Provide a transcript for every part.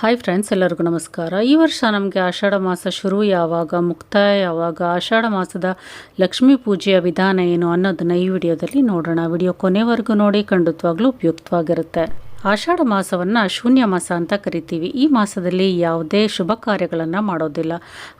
Hi friends ಎಲ್ಲರಿಗೂ ನಮಸ್ಕಾರ. ಈ ವರ್ಷ ನಮಗೆ ಆಷಾಢ ಮಾಸ ಶುರು ಯಾವಾಗ ಮುಕ್ತಾಯ ಯಾವಾಗ, ಆಷಾಢ ಮಾಸದ ಲಕ್ಷ್ಮೀ ಪೂಜೆಯ ವಿಧಾನ ಏನು ಅನ್ನೋದನ್ನು ಈ ವಿಡಿಯೋದಲ್ಲಿ ನೋಡೋಣ. ವಿಡಿಯೋ ಕೊನೆವರೆಗೂ ನೋಡಿ, ಖಂಡಿತವಾಗ್ಲೂ ಉಪಯುಕ್ತವಾಗಿರುತ್ತೆ. ಆಷಾಢ ಮಾಸವನ್ನು ಶೂನ್ಯ ಮಾಸ ಅಂತ ಕರಿತೀವಿ. ಈ ಮಾಸದಲ್ಲಿ ಯಾವುದೇ ಶುಭ ಕಾರ್ಯಗಳನ್ನು ಮಾಡೋದಿಲ್ಲ.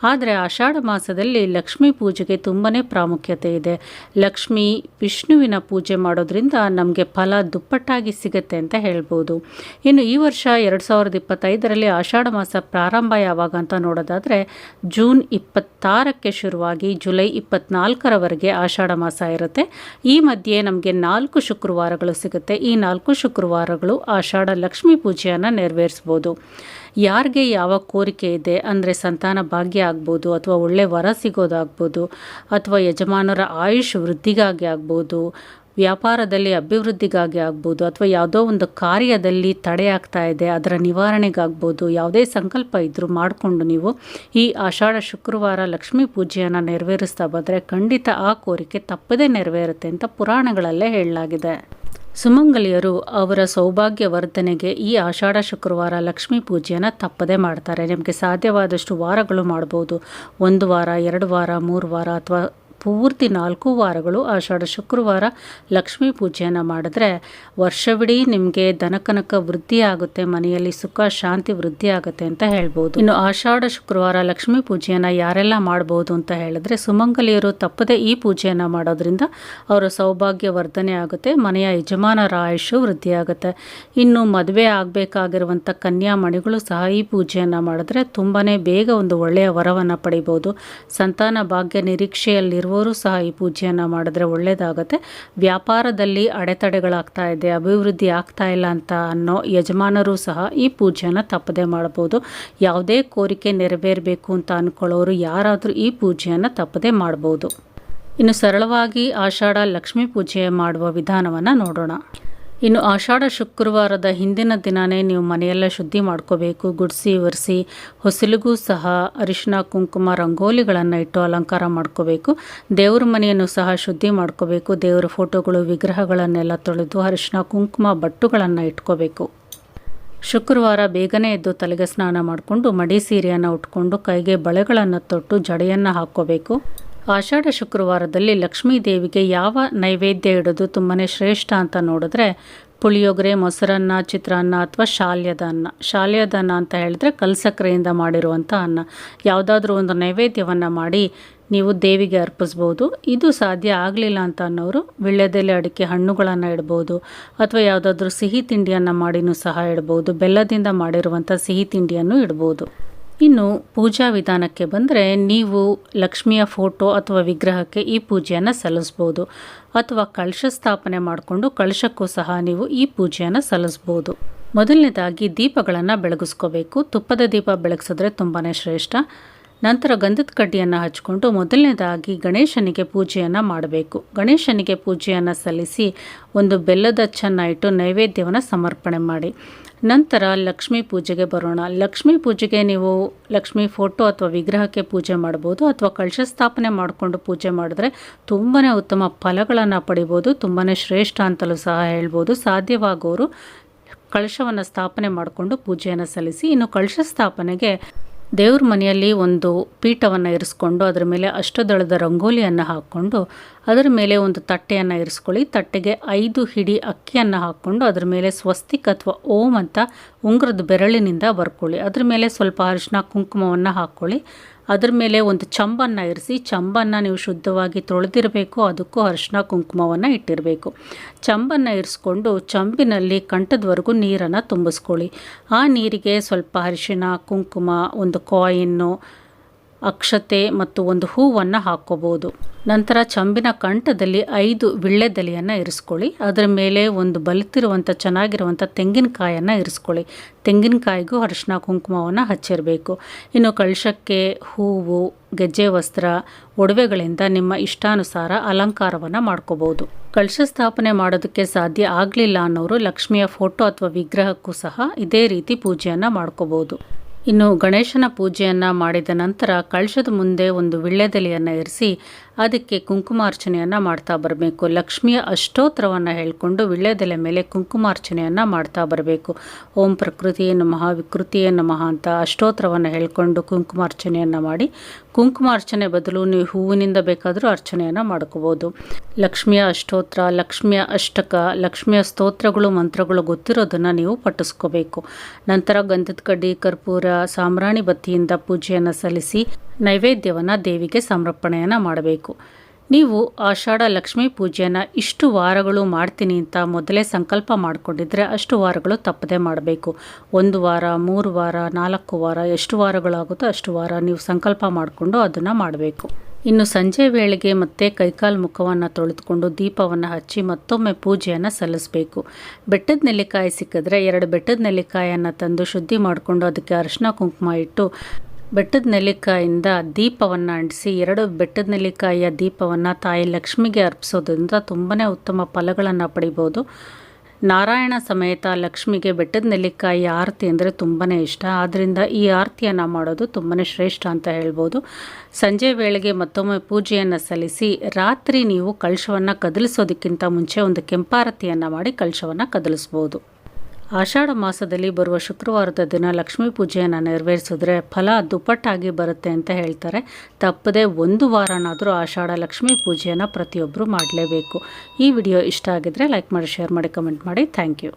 ಆದರೆ ಆಷಾಢ ಮಾಸದಲ್ಲಿ ಲಕ್ಷ್ಮೀ ಪೂಜೆಗೆ ತುಂಬಾ ಪ್ರಾಮುಖ್ಯತೆ ಇದೆ. ಲಕ್ಷ್ಮಿ ವಿಷ್ಣುವಿನ ಪೂಜೆ ಮಾಡೋದ್ರಿಂದ ನಮಗೆ ಫಲ ದುಪ್ಪಟ್ಟಾಗಿ ಸಿಗುತ್ತೆ ಅಂತ ಹೇಳ್ಬೋದು. ಇನ್ನು ಈ ವರ್ಷ ಎರಡು ಸಾವಿರದ ಇಪ್ಪತ್ತೈದರಲ್ಲಿ ಆಷಾಢ ಮಾಸ ಪ್ರಾರಂಭ ಯಾವಾಗ ಅಂತ ನೋಡೋದಾದರೆ ಜೂನ್ ಇಪ್ಪತ್ತಾರಕ್ಕೆ ಶುರುವಾಗಿ ಜುಲೈ ಇಪ್ಪತ್ನಾಲ್ಕರವರೆಗೆ ಆಷಾಢ ಮಾಸ ಇರುತ್ತೆ. ಈ ಮಧ್ಯೆ ನಮಗೆ ನಾಲ್ಕು ಶುಕ್ರವಾರಗಳು ಸಿಗುತ್ತೆ. ಈ ನಾಲ್ಕು ಶುಕ್ರವಾರಗಳು ಆಷಾಢ ಲಕ್ಷ್ಮೀ ಪೂಜೆಯನ್ನು ನೆರವೇರಿಸ್ಬೋದು. ಯಾರಿಗೆ ಯಾವ ಕೋರಿಕೆ ಇದೆ ಅಂದರೆ ಸಂತಾನ ಭಾಗ್ಯ ಆಗ್ಬೋದು ಅಥವಾ ಒಳ್ಳೆ ವರ ಸಿಗೋದಾಗ್ಬೋದು ಅಥವಾ ಯಜಮಾನರ ಆಯುಷ್ ವೃದ್ಧಿಗಾಗಿ ಆಗ್ಬೋದು, ವ್ಯಾಪಾರದಲ್ಲಿ ಅಭಿವೃದ್ಧಿಗಾಗಿ ಆಗ್ಬೋದು ಅಥವಾ ಯಾವುದೋ ಒಂದು ಕಾರ್ಯದಲ್ಲಿ ತಡೆ ಆಗ್ತಾ ಇದೆ, ಅದರ ನಿವಾರಣೆಗಾಗ್ಬೋದು, ಯಾವುದೇ ಸಂಕಲ್ಪ ಇದ್ದರೂ ಮಾಡಿಕೊಂಡು ನೀವು ಈ ಆಷಾಢ ಶುಕ್ರವಾರ ಲಕ್ಷ್ಮೀ ಪೂಜೆಯನ್ನು ನೆರವೇರಿಸ್ತಾ ಬಂದರೆ ಖಂಡಿತ ಆ ಕೋರಿಕೆ ತಪ್ಪದೇ ನೆರವೇರುತ್ತೆ ಅಂತ ಪುರಾಣಗಳಲ್ಲೇ ಹೇಳಲಾಗಿದೆ. ಸುಮಂಗಲಿಯರು ಅವರ ಸೌಭಾಗ್ಯ ವರ್ಧನೆಗೆ ಈ ಆಷಾಢ ಶುಕ್ರವಾರ ಲಕ್ಷ್ಮೀ ಪೂಜೆಯನ್ನು ತಪ್ಪದೇ ಮಾಡ್ತಾರೆ. ನಿಮಗೆ ಸಾಧ್ಯವಾದಷ್ಟು ವಾರಗಳು ಮಾಡ್ಬೋದು. ಒಂದು ವಾರ, ಎರಡು ವಾರ, ಮೂರು ವಾರ ಅಥವಾ ಪೂರ್ತಿ ನಾಲ್ಕು ವಾರಗಳು ಆಷಾಢ ಶುಕ್ರವಾರ ಲಕ್ಷ್ಮೀ ಪೂಜೆಯನ್ನು ಮಾಡಿದ್ರೆ ವರ್ಷವಿಡೀ ನಿಮಗೆ ದನಕನಕ ವೃದ್ಧಿ ಆಗುತ್ತೆ, ಮನೆಯಲ್ಲಿ ಸುಖ, ಶಾಂತಿ ವೃದ್ಧಿ ಆಗುತ್ತೆ ಅಂತ ಹೇಳ್ಬೋದು. ಇನ್ನು ಆಷಾಢ ಶುಕ್ರವಾರ ಲಕ್ಷ್ಮೀ ಪೂಜೆಯನ್ನು ಯಾರೆಲ್ಲ ಮಾಡ್ಬೋದು ಅಂತ ಹೇಳಿದ್ರೆ ಸುಮಂಗಲಿಯರು ತಪ್ಪದೆ ಈ ಪೂಜೆಯನ್ನು ಮಾಡೋದ್ರಿಂದ ಅವರ ಸೌಭಾಗ್ಯ ವರ್ಧನೆ ಆಗುತ್ತೆ, ಮನೆಯ ಯಜಮಾನರ ವೃದ್ಧಿ ಆಗುತ್ತೆ. ಇನ್ನು ಮದುವೆ ಆಗಬೇಕಾಗಿರುವಂಥ ಕನ್ಯಾಮಣಿಗಳು ಸಹ ಈ ಪೂಜೆಯನ್ನು ಮಾಡಿದ್ರೆ ತುಂಬಾ ಬೇಗ ಒಂದು ಒಳ್ಳೆಯ ವರವನ್ನು ಪಡಿಬೋದು. ಸಂತಾನ ಭಾಗ್ಯ ನಿರೀಕ್ಷೆಯಲ್ಲಿರುವ ಇರುವವರು ಸಹ ಈ ಪೂಜೆಯನ್ನು ಮಾಡಿದ್ರೆ ಒಳ್ಳೆಯದಾಗುತ್ತೆ ವ್ಯಾಪಾರದಲ್ಲಿ ಅಡೆತಡೆಗಳಾಗ್ತಾ ಇದೆ, ಅಭಿವೃದ್ಧಿ ಆಗ್ತಾ ಇಲ್ಲ ಅಂತ ಅನ್ನೋ ಯಜಮಾನರು ಸಹ ಈ ಪೂಜೆಯನ್ನು ತಪ್ಪದೆ ಮಾಡ್ಬೋದು. ಯಾವುದೇ ಕೋರಿಕೆ ನೆರವೇರಬೇಕು ಅಂತ ಅಂದ್ಕೊಳ್ಳೋರು ಯಾರಾದರೂ ಈ ಪೂಜೆಯನ್ನು ತಪ್ಪದೆ ಮಾಡ್ಬೋದು. ಇನ್ನು ಸರಳವಾಗಿ ಆಷಾಢ ಲಕ್ಷ್ಮೀ ಪೂಜೆ ಮಾಡುವ ವಿಧಾನವನ್ನು ನೋಡೋಣ. ಇನ್ನು ಆಷಾಢ ಶುಕ್ರವಾರದ ಹಿಂದಿನ ದಿನವೇ ನೀವು ಮನೆಯೆಲ್ಲ ಶುದ್ಧಿ ಮಾಡ್ಕೋಬೇಕು. ಗುಡಿಸಿ, ಒರೆಸಿ, ಹೊಸಲಿಗೂ ಸಹ ಅರಿಶಿನ ಕುಂಕುಮ, ರಂಗೋಲಿಗಳನ್ನು ಇಟ್ಟು ಅಲಂಕಾರ ಮಾಡ್ಕೋಬೇಕು. ದೇವ್ರ ಮನೆಯನ್ನು ಸಹ ಶುದ್ಧಿ ಮಾಡ್ಕೋಬೇಕು. ದೇವರ ಫೋಟೋಗಳು, ವಿಗ್ರಹಗಳನ್ನೆಲ್ಲ ತೊಳೆದು ಅರಿಶಿನ ಕುಂಕುಮ ಬಟ್ಟುಗಳನ್ನು ಇಟ್ಕೋಬೇಕು. ಶುಕ್ರವಾರ ಬೇಗನೆ ಎದ್ದು ತಲೆಗೆ ಸ್ನಾನ ಮಾಡಿಕೊಂಡು ಮಡಿ ಸೀರೆಯನ್ನು ಉಟ್ಕೊಂಡು ಕೈಗೆ ಬಳೆಗಳನ್ನು ತೊಟ್ಟು ಜಡೆಯನ್ನು ಹಾಕ್ಕೋಬೇಕು. ಆಷಾಢ ಶುಕ್ರವಾರದಲ್ಲಿ ಲಕ್ಷ್ಮೀ ದೇವಿಗೆ ಯಾವ ನೈವೇದ್ಯ ಇಡೋದು ತುಂಬಾ ಶ್ರೇಷ್ಠ ಅಂತ ನೋಡಿದ್ರೆ ಪುಳಿಯೋಗರೆ, ಮೊಸರನ್ನ, ಚಿತ್ರಾನ್ನ ಅಥವಾ ಶಾಲ್ಯದ ಅನ್ನ. ಶಾಲ್ಯದ ಅನ್ನ ಅಂತ ಹೇಳಿದ್ರೆ ಕಲ್ಸಕ್ಕರೆಯಿಂದ ಮಾಡಿರುವಂಥ ಅನ್ನ. ಯಾವುದಾದ್ರೂ ಒಂದು ನೈವೇದ್ಯವನ್ನು ಮಾಡಿ ನೀವು ದೇವಿಗೆ ಅರ್ಪಿಸ್ಬೋದು. ಇದು ಸಾಧ್ಯ ಆಗಲಿಲ್ಲ ಅಂತ ಅನ್ನೋರು ವಿಳ್ಯದೆಲೆ ಅಡಿಕೆ ಹಣ್ಣುಗಳನ್ನು ಇಡ್ಬೋದು ಅಥವಾ ಯಾವುದಾದ್ರೂ ಸಿಹಿ ತಿಂಡಿಯನ್ನು ಮಾಡಿನೂ ಸಹ ಇಡ್ಬೋದು. ಬೆಲ್ಲದಿಂದ ಮಾಡಿರುವಂಥ ಸಿಹಿ ತಿಂಡಿಯನ್ನು ಇಡ್ಬೋದು. ಇನ್ನು ಪೂಜಾ ವಿಧಾನಕ್ಕೆ ಬಂದರೆ ನೀವು ಲಕ್ಷ್ಮಿಯ ಫೋಟೋ ಅಥವಾ ವಿಗ್ರಹಕ್ಕೆ ಈ ಪೂಜೆಯನ್ನು ಸಲ್ಲಿಸ್ಬೋದು. ಅಥವಾ ಕಳಶ ಸ್ಥಾಪನೆ ಮಾಡಿಕೊಂಡು ಕಳಶಕ್ಕೂ ಸಹ ನೀವು ಈ ಪೂಜೆಯನ್ನು ಸಲ್ಲಿಸ್ಬೋದು. ಮೊದಲನೇದಾಗಿ ದೀಪಗಳನ್ನು ಬೆಳಗಿಸ್ಕೋಬೇಕು. ತುಪ್ಪದ ದೀಪ ಬೆಳಗಿಸಿದ್ರೆ ತುಂಬಾ ಶ್ರೇಷ್ಠ. ನಂತರ ಗಂಧದ ಕಡ್ಡಿಯನ್ನು ಹಚ್ಕೊಂಡು ಮೊದಲನೇದಾಗಿ ಗಣೇಶನಿಗೆ ಪೂಜೆಯನ್ನು ಮಾಡಬೇಕು. ಗಣೇಶನಿಗೆ ಪೂಜೆಯನ್ನು ಸಲ್ಲಿಸಿ ಒಂದು ಬೆಲ್ಲದ ಚೆನ್ನ ಇಟ್ಟು ನೈವೇದ್ಯವನ್ನು ಸಮರ್ಪಣೆ ಮಾಡಿ. ನಂತರ ಲಕ್ಷ್ಮೀ ಪೂಜೆಗೆ ಬರೋಣ. ಲಕ್ಷ್ಮೀ ಪೂಜೆಗೆ ನೀವು ಲಕ್ಷ್ಮೀ ಫೋಟೋ ಅಥವಾ ವಿಗ್ರಹಕ್ಕೆ ಪೂಜೆ ಮಾಡ್ಬೋದು ಅಥವಾ ಕಳಶ ಸ್ಥಾಪನೆ ಮಾಡಿಕೊಂಡು ಪೂಜೆ ಮಾಡಿದ್ರೆ ತುಂಬಾ ಉತ್ತಮ ಫಲಗಳನ್ನು ಪಡಿಬೋದು ತುಂಬಾ ಶ್ರೇಷ್ಠ ಅಂತಲೂ ಸಹ ಹೇಳ್ಬೋದು. ಸಾಧ್ಯವಾಗೋರು ಕಳಶವನ್ನು ಸ್ಥಾಪನೆ ಮಾಡಿಕೊಂಡು ಪೂಜೆಯನ್ನು ಸಲ್ಲಿಸಿ ಇನ್ನು ಕಳಶ ಸ್ಥಾಪನೆಗೆ ದೇವ್ರ ಮನೆಯಲ್ಲಿ ಒಂದು ಪೀಠವನ್ನು ಇರಿಸ್ಕೊಂಡು ಅದರ ಮೇಲೆ ಅಷ್ಟದಳದ ರಂಗೋಲಿಯನ್ನು ಹಾಕ್ಕೊಂಡು ಅದರ ಮೇಲೆ ಒಂದು ತಟ್ಟೆಯನ್ನು ಇರಿಸ್ಕೊಳ್ಳಿ. ತಟ್ಟೆಗೆ ಐದು ಹಿಡಿ ಅಕ್ಕಿಯನ್ನು ಹಾಕ್ಕೊಂಡು ಅದರ ಮೇಲೆ ಸ್ವಸ್ತಿಕ್ ಅಥವಾ ಓಂ ಅಂತ ಉಂಗುರದ ಬೆರಳಿನಿಂದ ಬರ್ಕೊಳ್ಳಿ. ಅದ್ರ ಮೇಲೆ ಸ್ವಲ್ಪ ಅರಿಶಿನ ಕುಂಕುಮವನ್ನು ಹಾಕ್ಕೊಳ್ಳಿ ಅದ್ರ ಮೇಲೆ ಒಂದು ಚಂಬನ್ನು ಇರಿಸಿ, ಚಂಬನ್ನು ನೀವು ಶುದ್ಧವಾಗಿ ತೊಳೆದಿರಬೇಕು. ಅದಕ್ಕೂ ಅರಿಶಿನ ಕುಂಕುಮವನ್ನು ಇಟ್ಟಿರಬೇಕು. ಚಂಬನ್ನು ಇರಿಸ್ಕೊಂಡು ಚಂಬಿನಲ್ಲಿ ಕಂಠದವರೆಗೂ ನೀರನ್ನು ತುಂಬಿಸ್ಕೊಳ್ಳಿ. ಆ ನೀರಿಗೆ ಸ್ವಲ್ಪ ಅರಿಶಿನ, ಕುಂಕುಮ, ಒಂದು ಕಾಯಿನ್ನು ಅಕ್ಷತೆ ಮತ್ತು ಒಂದು ಹೂವನ್ನು ಹಾಕ್ಕೋಬೋದು ನಂತರ ಚಂಬಿನ ಕಂಠದಲ್ಲಿ ಐದು ವಿಳ್ಳೆದೆಲೆಯನ್ನು ಇರಿಸ್ಕೊಳ್ಳಿ. ಅದರ ಮೇಲೆ ಒಂದು ಬಲಿತಿರುವಂಥ ಚೆನ್ನಾಗಿರುವಂಥ ತೆಂಗಿನಕಾಯನ್ನು ಇರಿಸ್ಕೊಳ್ಳಿ. ತೆಂಗಿನಕಾಯಿಗೂ ಅರಿಶಿನ ಕುಂಕುಮವನ್ನು ಹಚ್ಚಿರಬೇಕು. ಇನ್ನು ಕಳಶಕ್ಕೆ ಹೂವು, ಗೆಜ್ಜೆ ವಸ್ತ್ರ, ಒಡವೆಗಳಿಂದ ನಿಮ್ಮ ಇಷ್ಟಾನುಸಾರ ಅಲಂಕಾರವನ್ನು ಮಾಡ್ಕೋಬೋದು. ಕಳಶ ಸ್ಥಾಪನೆ ಮಾಡೋದಕ್ಕೆ ಸಾಧ್ಯ ಆಗಲಿಲ್ಲ ಅನ್ನೋರು ಲಕ್ಷ್ಮಿಯ ಫೋಟೋ ಅಥವಾ ವಿಗ್ರಹಕ್ಕೂ ಸಹ ಇದೇ ರೀತಿ ಪೂಜೆಯನ್ನು ಮಾಡ್ಕೋಬೋದು. ಇನ್ನು ಗಣೇಶನ ಪೂಜೆಯನ್ನು ಮಾಡಿದ ನಂತರ ಕಳಶದ ಮುಂದೆ ಒಂದು ವಿಳ್ಯದೆಲೆಯನ್ನು ಇರಿಸಿ ಅದಕ್ಕೆ ಕುಂಕುಮಾರ್ಚನೆಯನ್ನು ಮಾಡ್ತಾ ಬರಬೇಕು. ಲಕ್ಷ್ಮಿಯ ಅಷ್ಟೋತ್ರವನ್ನು ಹೇಳಿಕೊಂಡು ವಿಳ್ಯದೆಲೆ ಮೇಲೆ ಕುಂಕುಮಾರ್ಚನೆಯನ್ನು ಮಾಡ್ತಾ ಬರಬೇಕು. ಓಂ ಪ್ರಕೃತಿಯೇ ನಮಃ, ವಿಕೃತಿಯೇ ನಮಃ ಅಂತ ಅಷ್ಟೋತ್ರವನ್ನು ಹೇಳಿಕೊಂಡು ಕುಂಕುಮಾರ್ಚನೆಯನ್ನು ಮಾಡಿ, ಕುಂಕುಮಾರ್ಚನೆ ಬದಲು ನೀವು ಹೂವಿನಿಂದ ಬೇಕಾದರೂ ಅರ್ಚನೆಯನ್ನು ಮಾಡ್ಕೋಬೋದು. ಲಕ್ಷ್ಮಿಯ ಅಷ್ಟೋತ್ರ, ಲಕ್ಷ್ಮಿಯ ಅಷ್ಟಕ, ಲಕ್ಷ್ಮಿಯ ಸ್ತೋತ್ರಗಳು, ಮಂತ್ರಗಳು ಗೊತ್ತಿರೋದನ್ನು ನೀವು ಪಠಿಸ್ಕೋಬೇಕು. ನಂತರ ಗಂಧದ ಕಡ್ಡಿ, ಕರ್ಪೂರ ಸಾಮ್ರಾಣಿ ಬತ್ತಿಯಿಂದ ಪೂಜೆಯನ್ನು ಸಲ್ಲಿಸಿ ನೈವೇದ್ಯವನ್ನು ದೇವಿಗೆ ಸಮರ್ಪಣೆಯನ್ನು ಮಾಡಬೇಕು. ನೀವು ಆಷಾಢ ಲಕ್ಷ್ಮೀ ಪೂಜೆಯನ್ನು ಇಷ್ಟು ವಾರಗಳು ಮಾಡ್ತೀನಿ ಅಂತ ಮೊದಲೇ ಸಂಕಲ್ಪ ಮಾಡಿಕೊಂಡಿದ್ರೆ ಅಷ್ಟು ವಾರಗಳು ತಪ್ಪದೇ ಮಾಡಬೇಕು. ಒಂದು ವಾರ, ಮೂರು ವಾರ, ನಾಲ್ಕು ವಾರ, ಎಷ್ಟು ವಾರಗಳಾಗುತ್ತೋ ಅಷ್ಟು ವಾರ ನೀವು ಸಂಕಲ್ಪ ಮಾಡಿಕೊಂಡು ಅದನ್ನು ಮಾಡಬೇಕು. ಇನ್ನು ಸಂಜೆ ವೇಳೆಗೆ ಮತ್ತೆ ಕೈಕಾಲು ಮುಖವನ್ನು ತೊಳೆದುಕೊಂಡು ದೀಪವನ್ನು ಹಚ್ಚಿ ಮತ್ತೊಮ್ಮೆ ಪೂಜೆಯನ್ನು ಸಲ್ಲಿಸಬೇಕು. ಬೆಟ್ಟದ ನೆಲ್ಲಿಕಾಯಿ ಸಿಕ್ಕಿದ್ರೆ ಎರಡು ಬೆಟ್ಟದ ನೆಲ್ಲಿಕಾಯನ್ನು ತಂದು ಶುದ್ಧಿ ಮಾಡಿಕೊಂಡು ಅದಕ್ಕೆ ಅರಿಶಿನ ಕುಂಕುಮ ಇಟ್ಟು ಬೆಟ್ಟದ ನೆಲ್ಲಿಕಾಯಿಂದ ದೀಪವನ್ನು ಅಂಟಿಸಿ, ಎರಡು ಬೆಟ್ಟದ ನೆಲ್ಲಿಕಾಯಿಯ ದೀಪವನ್ನು ತಾಯಿ ಲಕ್ಷ್ಮಿಗೆ ಅರ್ಪಿಸೋದ್ರಿಂದ ತುಂಬಾ ಉತ್ತಮ ಫಲಗಳನ್ನು ಪಡಿಬೋದು. ನಾರಾಯಣ ಸಮೇತ ಲಕ್ಷ್ಮಿಗೆ ಬೆಟ್ಟದ ನೆಲ್ಲಿಕಾಯಿ ಆರತಿ ಅಂದರೆ ತುಂಬಾ ಇಷ್ಟ. ಆದ್ದರಿಂದ ಈ ಆರತಿಯನ್ನು ಮಾಡೋದು ತುಂಬಾ ಶ್ರೇಷ್ಠ ಅಂತ ಹೇಳ್ಬೋದು. ಸಂಜೆ ವೇಳೆಗೆ ಮತ್ತೊಮ್ಮೆ ಪೂಜೆಯನ್ನು ಸಲ್ಲಿಸಿ, ರಾತ್ರಿ ನೀವು ಕಳಶವನ್ನು ಕದಲಿಸೋದಕ್ಕಿಂತ ಮುಂಚೆ ಒಂದು ಕೆಂಪಾರತಿಯನ್ನು ಮಾಡಿ ಕಳಶವನ್ನು ಕದಲಿಸ್ಬೋದು. ಆಷಾಢ ಮಾಸದಲ್ಲಿ ಬರುವ ಶುಕ್ರವಾರದ ದಿನ ಲಕ್ಷ್ಮೀ ಪೂಜೆಯನ್ನು ನೆರವೇರಿಸಿದ್ರೆ ಫಲ ದುಪ್ಪಟ್ಟಾಗಿ ಬರುತ್ತೆ ಅಂತ ಹೇಳ್ತಾರೆ. ತಪ್ಪದೆ ಒಂದು ವಾರನಾದರೂ ಆಷಾಢ ಲಕ್ಷ್ಮೀ ಪೂಜೆಯನ್ನು ಪ್ರತಿಯೊಬ್ಬರು ಮಾಡಲೇಬೇಕು. ಈ ವಿಡಿಯೋ ಇಷ್ಟ ಆಗಿದ್ರೆ ಲೈಕ್ ಮಾಡಿ, ಶೇರ್ ಮಾಡಿ, ಕಮೆಂಟ್ ಮಾಡಿ. Thank you.